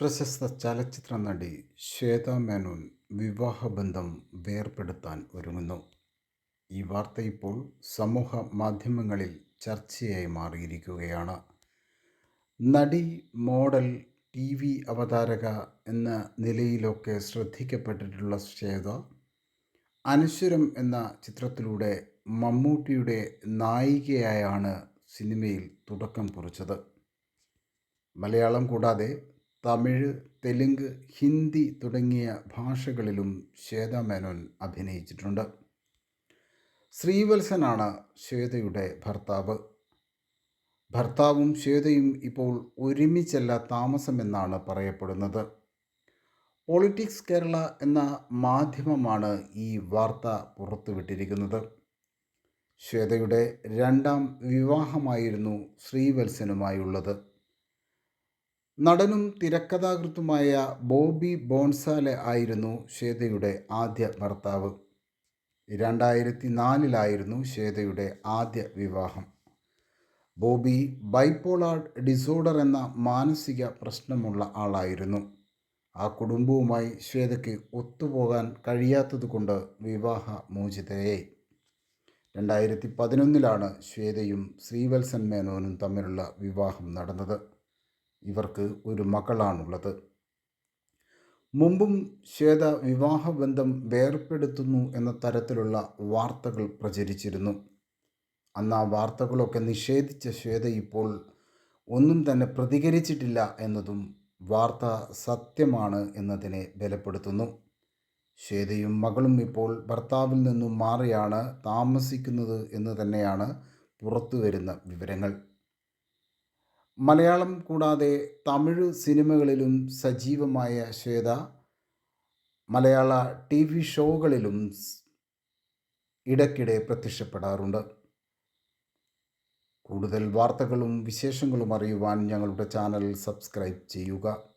പ്രശസ്ത ചലച്ചിത്ര നടി ശ്വേത മേനോൻ വിവാഹബന്ധം വേർപെടുത്താൻ ഒരുങ്ങുന്നു. ഈ വാർത്ത ഇപ്പോൾ സമൂഹ മാധ്യമങ്ങളിൽ ചർച്ചയായി മാറിയിരിക്കുകയാണ്. നടി മോഡൽ ടി വി അവതാരക എന്ന നിലയിലൊക്കെ ശ്രദ്ധിക്കപ്പെട്ടിട്ടുള്ള ശ്വേത അനശ്വരം എന്ന ചിത്രത്തിലൂടെ മമ്മൂട്ടിയുടെ നായികയായാണ് സിനിമയിൽ തുടക്കം കുറിച്ചത്. മലയാളം കൂടാതെ തമിഴ് തെലുങ്ക് ഹിന്ദി തുടങ്ങിയ ഭാഷകളിലും ശ്വേത മേനോൻ അഭിനയിച്ചിട്ടുണ്ട്. ശ്രീവത്സനാണ് ശ്വേതയുടെ ഭർത്താവ്. ഭർത്താവും ശ്വേതയും ഇപ്പോൾ ഒരുമിച്ചല്ല താമസമെന്നാണ് പറയപ്പെടുന്നത്. പൊളിറ്റിക്സ് കേരള എന്ന മാധ്യമമാണ് ഈ വാർത്ത പുറത്തുവിട്ടിരിക്കുന്നത്. ശ്വേതയുടെ രണ്ടാം വിവാഹമായിരുന്നു ശ്രീവത്സനുമായുള്ളത്. നടനും തിരക്കഥാകൃത്തുമായ ബോബി ബോൺസാലെ ആയിരുന്നു ശ്വേതയുടെ ആദ്യ ഭർത്താവ്. രണ്ടായിരത്തി നാലിലായിരുന്നു ശ്വേതയുടെ ആദ്യ വിവാഹം. ബോബി ബൈപ്പോളാർ ഡിസോർഡർ എന്ന മാനസിക പ്രശ്നമുള്ള ആളായിരുന്നു. ആ കുടുംബവുമായി ശ്വേതയ്ക്ക് ഒത്തുപോകാൻ കഴിയാത്തതുകൊണ്ട് വിവാഹ മോചിതയായി രണ്ടായിരത്തി പതിനൊന്നിലാണ് ശ്വേതയും ശ്രീവത്സൻ മേനോനും തമ്മിലുള്ള വിവാഹം നടന്നത്. ഇവർക്ക് ഒരു മകളാണുള്ളത്. മുമ്പും ശ്വേത വിവാഹബന്ധം വേർപ്പെടുത്തുന്നു എന്ന തരത്തിലുള്ള വാർത്തകൾ പ്രചരിച്ചിരുന്നു. അന്ന് ആ വാർത്തകളൊക്കെ നിഷേധിച്ച ശ്വേത ഇപ്പോൾ ഒന്നും തന്നെ പ്രതികരിച്ചിട്ടില്ല എന്നതും വാർത്ത സത്യമാണ് എന്നതിനെ ബലപ്പെടുത്തുന്നു. ശ്വേതയും മകളും ഇപ്പോൾ ഭർത്താവിൽ നിന്നും മാറിയാണ് താമസിക്കുന്നത് എന്ന് തന്നെയാണ് പുറത്തു വരുന്ന വിവരങ്ങൾ. മലയാളം കൂടാതെ തമിഴ് സിനിമകളിലും സജീവമായ ശ്വേത മലയാള ടി വി ഷോകളിലും ഇടയ്ക്കിടെ പ്രത്യക്ഷപ്പെടാറുണ്ട്. കൂടുതൽ വാർത്തകളും വിശേഷങ്ങളും അറിയുവാൻ ഞങ്ങളുടെ ചാനൽ സബ്സ്ക്രൈബ് ചെയ്യുക.